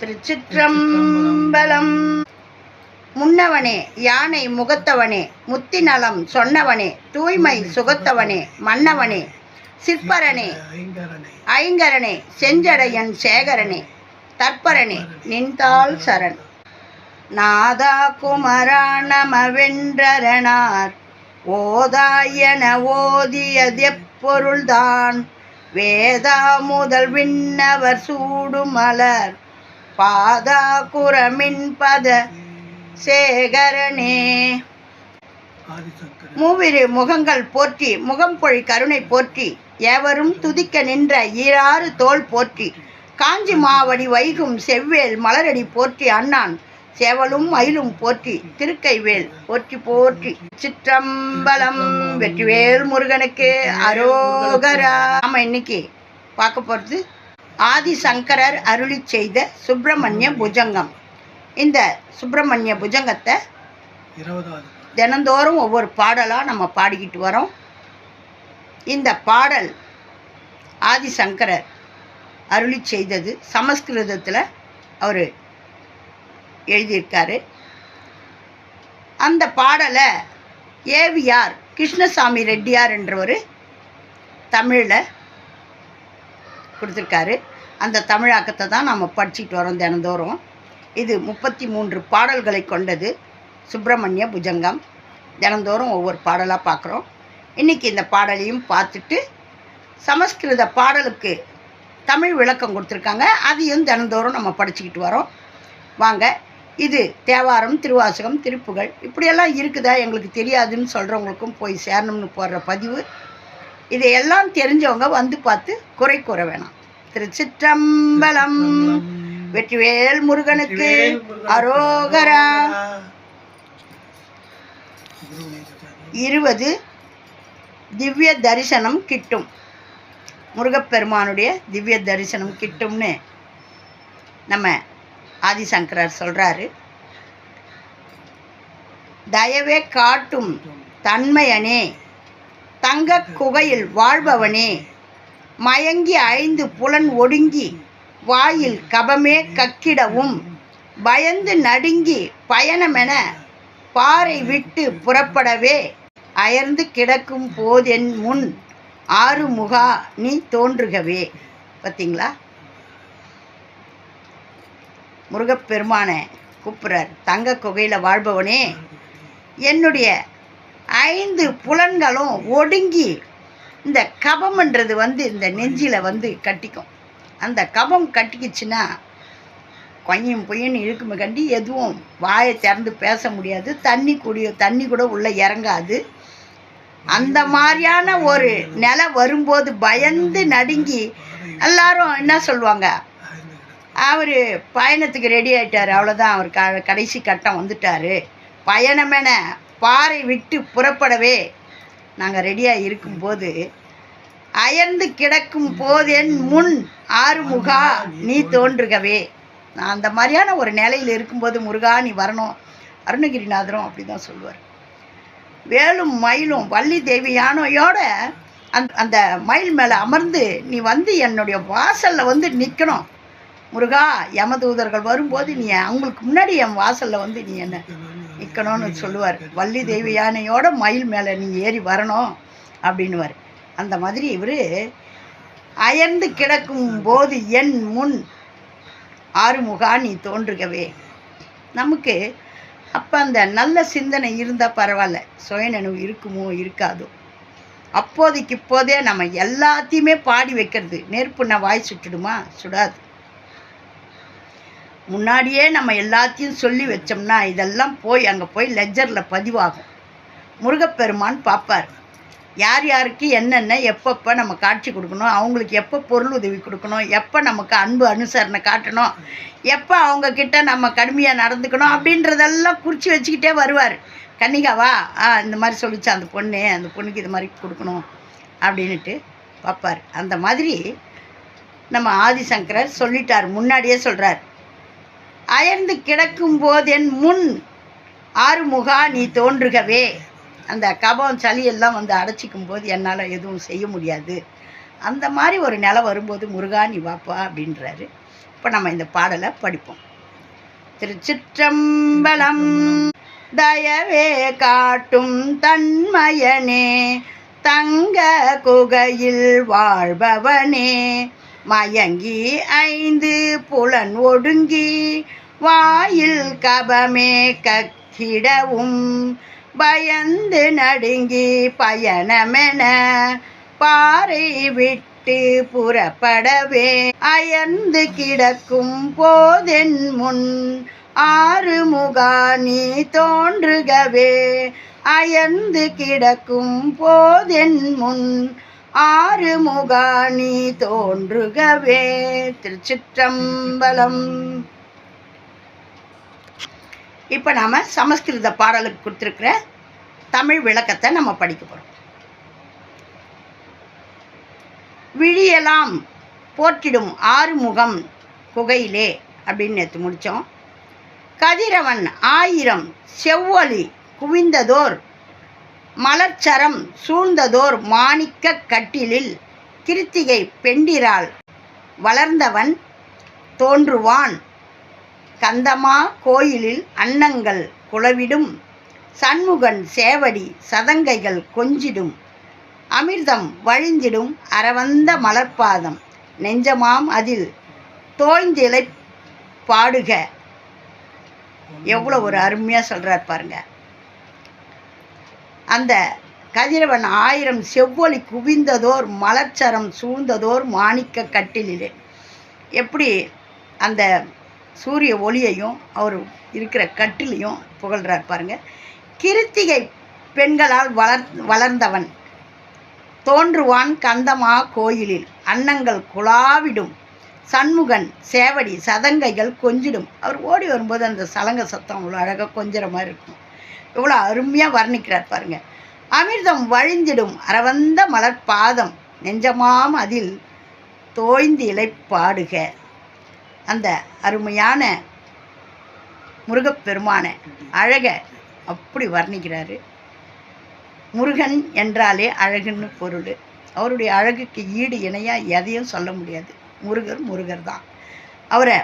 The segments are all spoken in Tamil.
திருச்சிற்றம்பலம். முன்னவனே யானை முகத்தவனே முத்தி நலம் சொன்னவனே தூய்மை சுகத்தவனே மன்னவனே சிற்பரனே ஐங்கரனை. செஞ்சடையன் சேகரனே தற்பரனே நின்றாள் சரண். நாதா குமரா நம வென்றரணார் ஓதாயன ஓதியதெப்பொருள்தான். வேதா முதல் விண்ணவர் சூடுமலர் பாதா குரமின் பத சேகரனே. மூவிரு முகங்கள் போற்றி முகம்பொழி கருணை போற்றி எவரும் துதிக்க நின்ற ஈராறு தோல் போற்றி காஞ்சி மாவடி வைகும் செவ்வேல் மலரடி போற்றி அண்ணான் சேவலும் மயிலும் போற்றி திருக்கைவேல் போற்றி போற்றி. சிற்றம்பலம் வெற்றிவேல் முருகனுக்கு அரோகரா. நாம இன்னைக்கு பார்க்க போகிறது ஆதிசங்கரர் அருளி செய்த சுப்பிரமணிய புஜங்கம். இந்த சுப்பிரமணிய புஜங்கத்தை. தினந்தோறும் ஒவ்வொரு பாடலாக நம்ம பாடிக்கிட்டு வரோம். இந்த பாடல் ஆதிசங்கரர் அருளி செய்தது சமஸ்கிருதத்தில் அவர் எழுதியிருக்காரு. அந்த பாடலை ஏவிஆர் கிருஷ்ணசாமி ரெட்டியார் என்றவர் தமிழில் கொடுத்துருக்காரு. அந்த தமிழாக்கத்தை தான் நம்ம படிச்சுட்டு வரோம் தினந்தோறும். இது முப்பத்தி மூன்று பாடல்களை கொண்டது. சுப்பிரமணிய புஜங்கம். தினந்தோறும் ஒவ்வொரு பாடலாக பார்க்குறோம் இன்றைக்கி இந்த பாடலையும் பார்த்துட்டு சமஸ்கிருத பாடலுக்கு தமிழ் விளக்கம் கொடுத்துருக்காங்க. அதையும் தினந்தோறும் நம்ம படிச்சுக்கிட்டு வரோம். வாங்க இது தேவாரம் திருவாசகம் திருப்புகள் இப்படியெல்லாம் இருக்குதா? எங்களுக்கு தெரியாதுன்னு சொல்கிறவங்களுக்கும் போய் சேரணும்னு போடுற பதிவு. இதையெல்லாம் தெரிஞ்சவங்க வந்து பார்த்து குறை கூற வேணாம். திருச்சிற்றம்பலம் வெற்றிவேல் முருகனுக்கு அரோகரா. இருபது திவ்ய தரிசனம் கிட்டும். முருகப்பெருமானுடைய திவ்ய தரிசனம் கிட்டும்னு நம்ம ஆதிசங்கரர் சொல்கிறாரு தயவே காட்டும் தன்மையனே தங்க குகையில் வாழ்பவனே. மயங்கி ஐந்து புலன் ஒடுங்கி வாயில் கபமே கக்கிடவும். பயந்து நடுங்கி பயணமென பாறை விட்டு புறப்படவே அயர்ந்து கிடக்கும் போதென் முன் ஆறு முகா நீ தோன்றுகவே. பார்த்தீங்களா முருகப்பெருமானை கூப்பிட்றார். தங்க குகையில் வாழ்பவனே. என்னுடைய ஐந்து புலன்களும் ஒடுங்கி இந்த கபம்ன்றது வந்து இந்த நெஞ்சில் வந்து கட்டிக்கும். அந்த கபம் கட்டிக்கிச்சுன்னா கொஞ்சம் பொய்யன்னு இழுக்குமே கண்டி எதுவும் வாயை திறந்து பேச முடியாது. தண்ணி கூடிய தண்ணி கூட உள்ளே இறங்காது. அந்த மாதிரியான ஒரு நிலை வரும்போது பயந்து நடுங்கி எல்லாரும் என்ன சொல்லுவாங்க? அவர் பயணத்துக்கு ரெடி ஆகிட்டார் அவ்வளோதான் அவர் க கடைசி கட்டம் வந்துட்டார். பயணமென பாறை விட்டு புறப்படவே நாங்கள் ரெடியாக இருக்கும்போது அயர்ந்து கிடக்கும் போதென் முன் ஆறுமுகா நீ தோன்றுகவே. நான் அந்த மாதிரியான ஒரு நிலையில் இருக்கும்போது முருகா நீ வரணும். அருணகிரிநாதரும் அப்படி தான் சொல்லுவார். வேலும் மயிலும் வள்ளி தேவி யானையோட அந்த அந்த மயில் மேலே அமர்ந்து நீ வந்து என்னுடைய வாசலில் வந்து நிற்கணும் முருகா யமதூதர்கள் வரும்போது நீ அவங்களுக்கு முன்னாடி என் வாசலில் வந்து நீ என்ன நிற்கணும்னு சொல்லுவார். வள்ளி தெய்வ யானையோட மயில் மேலே நீ ஏறி வரணும் அப்படின்னுவார். அந்த மாதிரி இவர் அயர்ந்து கிடக்கும் போது என் முன் ஆறுமுகா நீ தோன்றுகவே. நமக்கு அப்போ அந்த நல்ல சிந்தனை இருந்தால் பரவாயில்ல. சுயநினைவு இருக்குமோ இருக்காதோ. அப்போதைக்கு இப்போதே நம்ம எல்லாத்தையுமே பாடி வைக்கிறது. நெருப்புன்னா வாய் சுட்டுடுமா? சுடாது. முன்னாடியே நம்ம எல்லாத்தையும் சொல்லி வச்சோம்னா இதெல்லாம் போய் அங்கே போய் லெஜரில் பதிவாகும். முருகப்பெருமான் பார்ப்பார். யார் யாருக்கு என்னென்ன எப்பப்போ நம்ம காட்சி கொடுக்கணும் அவங்களுக்கு எப்போ பொருள் உதவி கொடுக்கணும் எப்போ நமக்கு அன்பு அனுசரணை காட்டணும் எப்போ அவங்கக்கிட்ட நம்ம கடுமையாக நடந்துக்கணும் அப்படின்றதெல்லாம் குறித்து வச்சுக்கிட்டே வருவார். கன்னிகாவா ஆ இந்த மாதிரி சொல்லிச்சு அந்த பொண்ணு அந்த பொண்ணுக்கு இது மாதிரி கொடுக்கணும் அப்படின்னுட்டு பார்ப்பார். அந்த மாதிரி நம்ம ஆதிசங்கரர் சொல்லிட்டார் முன்னாடியே சொல்கிறார் அயர்ந்து கிடக்கும் போதென் முன் ஆறுமுகா நீ தோன்றுகவே. அந்த கபம் சளியெல்லாம் வந்து அடைச்சிக்கும் போது என்னால் எதுவும் செய்ய முடியாது. அந்த மாதிரி ஒரு நிலை வரும்போது முருகா நீ வாப்பா அப்படின்றாரு. இப்போ நம்ம இந்த பாடலை படிப்போம். திருச்சிற்றம்பலம் தயவே காட்டும் தன்மயனே தங்க குகையில் வாழ்பவனே மயங்கி ஐந்து புலன் ஒடுங்கி வாயில் கபமே கக்கிடவும். பயந்து நடுங்கி பயணமென பாறை விட்டு புறப்படவே அயர்ந்து கிடக்கும் போதென் முன் ஆறு முகாணி தோன்றுகவே அயர்ந்து கிடக்கும் போதென் முன் ஆறு முகாணி தோன்றுகவே திருச்சிற்றம்பலம். இப்போ நாம் சமஸ்கிருத பாடலுக்கு கொடுத்துருக்குற தமிழ் விளக்கத்தை நம்ம படிக்க போகிறோம் விழியலாம் போற்றிடும் ஆறுமுகம் குகையிலே அப்படின்னு நேற்று முடித்தோம் கதிரவன் ஆயிரம் செவ்வொலி குவிந்ததோர் மலர்ச்சரம் சூழ்ந்ததோர் மாணிக்க கட்டிலில் கிருத்திகை பெண்டிரால் வளர்ந்தவன் தோன்றுவான். கந்தமா கோயிலில் அன்னங்கள் குளவிடும் சண்முகன் சேவடி சதங்கைகள் கொஞ்சிடும். அமிர்தம் வழிந்திடும் அரவந்த மலர்பாதம். நெஞ்சமாம் அதில் தோய்ந்திலை பாடுக. எவ்வளோ ஒரு அருமையாக சொல்கிறார் பாருங்கள் அந்த கதிரவன் ஆயிரம் செவ்வொளி குவிந்ததோர் மலச்சரம் சூழ்ந்ததோர் மாணிக்க கட்டிலே எப்படி அந்த சூரிய ஒளியையும் அவர் இருக்கிற கட்டிலையும் புகழ்கிறார் பாருங்க. கிருத்திகை பெண்களால் வளர் வளர்ந்தவன். தோன்றுவான் கந்தமா கோயிலில். அன்னங்கள் குழாவிடும். சண்முகன் சேவடி சதங்கைகள் கொஞ்சிடும். அவர் ஓடி வரும்போது அந்த சலங்க சத்தம் அவ்வளோ அழகாக கொஞ்சிற மாதிரி இருக்கும். இவ்வளோ அருமையாக வர்ணிக்கிறார் பாருங்க. அமிர்தம் வழிந்திடும் அரவந்த மலர் பாதம் நெஞ்சமாம் அதில் தோய்ந்து இலைப்பாடுக. பாடுக அந்த அருமையான முருகப்பெருமான அழக அப்படி வர்ணிக்கிறாரு. முருகன் என்றாலே அழகுன்னு பொருள். அவருடைய அழகுக்கு ஈடு இணையாக எதையும் சொல்ல முடியாது. முருகர் முருகர் தான் அவரை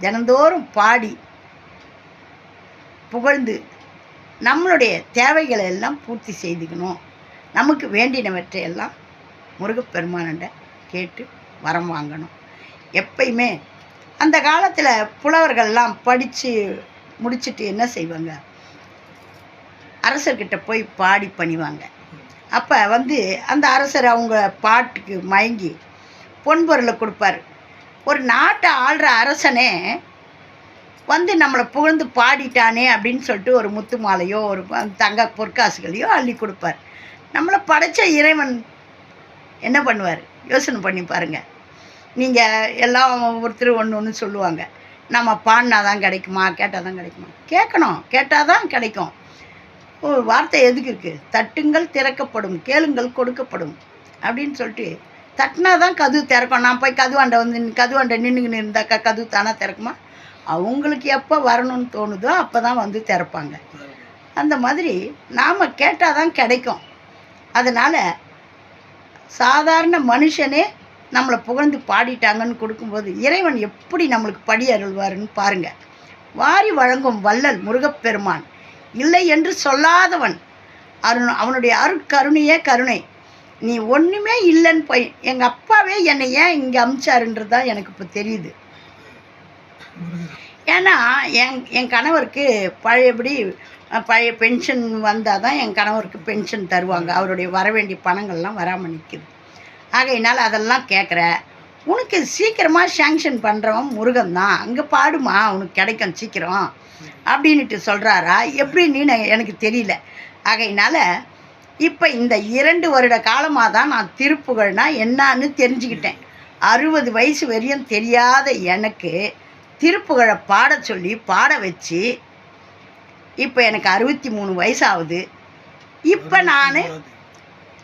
தினந்தோறும் பாடி புகழ்ந்து நம்மளுடைய தேவைகளை எல்லாம் பூர்த்தி செய்துக்கணும். நமக்கு வேண்டினவற்றை எல்லாம் முருகப்பெருமானிட்ட கேட்டு வரம் வாங்கணும். எப்பயுமே அந்த காலத்தில் புலவர்கள்லாம் படித்து முடிச்சுட்டு என்ன செய்வாங்க? அரசர்கிட்ட போய் பாடி பணிவாங்க. அப்போ வந்து அந்த அரசர் அவங்க பாட்டுக்கு மயங்கி பொன்பொருளை கொடுப்பார். ஒரு நாட்டை ஆள்ற அரசனே வந்து நம்மளை புகழ்ந்து பாடிட்டானே அப்படின்னு சொல்லிட்டு ஒரு முத்து மாலையோ ஒரு தங்க பொற்காசுகளையோ அள்ளி கொடுப்பார். நம்மளை படைச்ச இறைவன் என்ன பண்ணுவார்? யோசனை பண்ணி பாருங்கள் நீங்கள் எல்லாம் ஒருத்தர் ஒன்று ஒன்று சொல்லுவாங்க. நம்ம பாடினா தான் கிடைக்குமா? கேட்டால் தான் கிடைக்குமா? கேட்கணும். கேட்டால் தான் கிடைக்கும். ஒரு வார்த்தை எதுக்கு இருக்குது தட்டுங்கள் திறக்கப்படும் கேளுங்கள் கொடுக்கப்படும் அப்படின்னு சொல்லிட்டு தட்டினா தான் கதவு திறக்கும். நான் போய் கதுவாண்டை வந்து கதுவாண்டை நின்றுக்கின்னு இருந்தாக்கா கதவு தானே திறக்குமா? அவங்களுக்கு எப்போ வரணும்னு தோணுதோ அப்போ தான் வந்து திறப்பாங்க. அந்த மாதிரி நாம் கேட்டால் தான் கிடைக்கும். அதனால் சாதாரண மனுஷனே நம்மளை புகழ்ந்து பாடிட்டாங்கன்னு கொடுக்கும்போது இறைவன் எப்படி நம்மளுக்கு படி அருள்வாருன்னு பாருங்கள் வாரி வழங்கும் வள்ளல் முருகப்பெருமான். இல்லை என்று சொல்லாதவன். அருண் அவனுடைய அருட்கருணையே கருணை. நீ ஒன்றுமே இல்லைன்னு போய் எங்கள் அப்பாவே என்னை ஏன் இங்கே அமிச்சாருன்றது தான் எனக்கு இப்போ தெரியுது. ஏன்னா என் என் கணவருக்கு பழையபடி பழைய பென்ஷன் வந்தால் தான் என் கணவருக்கு பென்ஷன் தருவாங்க. அவருடைய வர வேண்டிய பணங்கள்லாம் வராமல் நிற்குது ஆகையினால் அதெல்லாம் கேட்குற உனக்கு சீக்கிரமாக சேங்ஷன் பண்ணுறவன் முருகன் தான். அங்கே பாடுமா? உனக்கு கிடைக்கும் சீக்கிரம். அப்படின்ட்டு சொல்கிறாரா எப்படின்னு நான் எனக்கு தெரியல. ஆகையினால் இப்போ இந்த இரண்டு வருட காலமாக தான் நான் திருப்புகழ்னால் என்னான்னு தெரிஞ்சுக்கிட்டேன். அறுபது வயசு வரையும் தெரியாத எனக்கு திருப்புகழை பாட சொல்லி பாட வச்சு இப்போ எனக்கு அறுபத்தி மூணு வயசாகுது. இப்போ நான்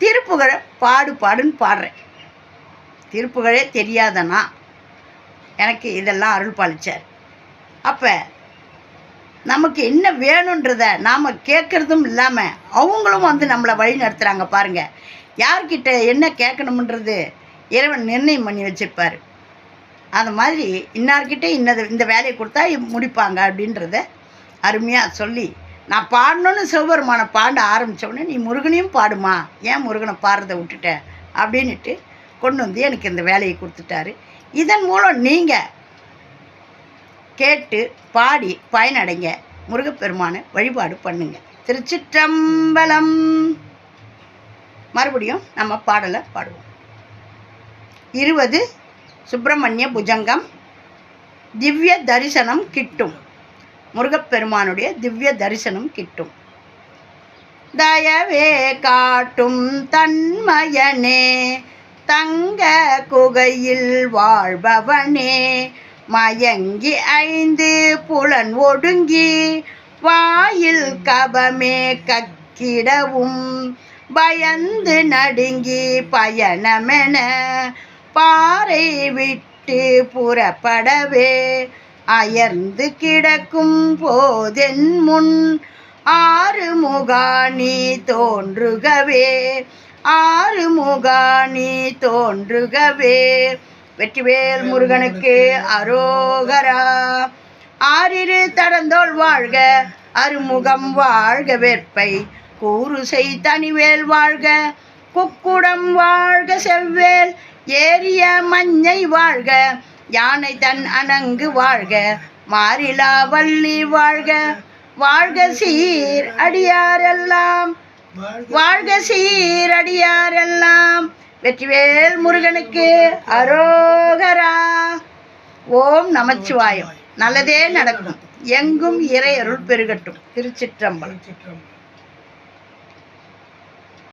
திருப்புகழை பாடு பாடுன்னு பாடுறேன். திருப்புகழே தெரியாதனா? எனக்கு இதெல்லாம் அருள் பாலிச்சார். அப்போ நமக்கு என்ன வேணுன்றத நாம் கேட்குறதும் இல்லாமல் அவங்களும் வந்து நம்மளை வழி நடத்துகிறாங்க பாருங்கள் யார்கிட்ட என்ன கேட்கணுமன்றது இறைவன் நிர்ணயம் பண்ணி வச்சிருப்பார். அந்த மாதிரி இன்னார்கிட்ட இன்னது இந்த வேலையை கொடுத்தா முடிப்பாங்க அப்படின்றத அருமையாக சொல்லி நான் பாடணும்னு சிவபெருமானை பாட ஆரம்பித்தோடனே உடனே நீ முருகனையும் பாடுமா? ஏன் முருகனை பாடுறதை விட்டுட்ட? அப்படின்னுட்டு கொண்டு வந்து எனக்கு இந்த வேலையை கொடுத்துட்டாரு. இதன் மூலம் நீங்கள் கேட்டு பாடி பயனடைங்க. முருகப்பெருமானை வழிபாடு பண்ணுங்க. திருச்சிற்றம்பலம். மறுபடியும் நம்ம பாடலை பாடுவோம். இருபது சுப்பிரமணிய புஜங்கம் திவ்ய தரிசனம் கிட்டும். முருகப்பெருமானுடைய திவ்ய தரிசனம் கிட்டும். தயவே காட்டும் தன்மயனே தங்க குகையில் வாழ்பவனே மயங்கி ஐந்து புலன் ஒடுங்கி வாயில் கபமே கக்கிடவும் பயந்து நடுங்கி பயணமென பாறை விட்டு புறப்படவே அயர்ந்து கிடக்கும் போதென் முன் ஆறு முகாணி தோன்றுகவே ஆறு முகாணி தோன்றுகவே. வெற்றிவேல் முருகனுக்கு அரோகரா ஆறிரு தடந்தோள் வாழ்க அருமுகம் வாழ்க வேற்பை. கூறுசை தனிவேல் வாழ்க குக்குடம் வாழ்க செவ்வேல் ஏரிய மஞ்சை வாழ்க யானை தன் அணங்கு வாழ்க மாறிலா வள்ளி வாழ்க. வாழ்க சீர் அடியாரெல்லாம் வாழ்க சீர் அடியாரெல்லாம். வெற்றிவேல் முருகனுக்கு அரோகரா. ஓம் நமச்சிவாயம். நல்லதே நடக்கும். எங்கும் இறை அருள் பெருகட்டும். திருச்சிற்றம்பலம்.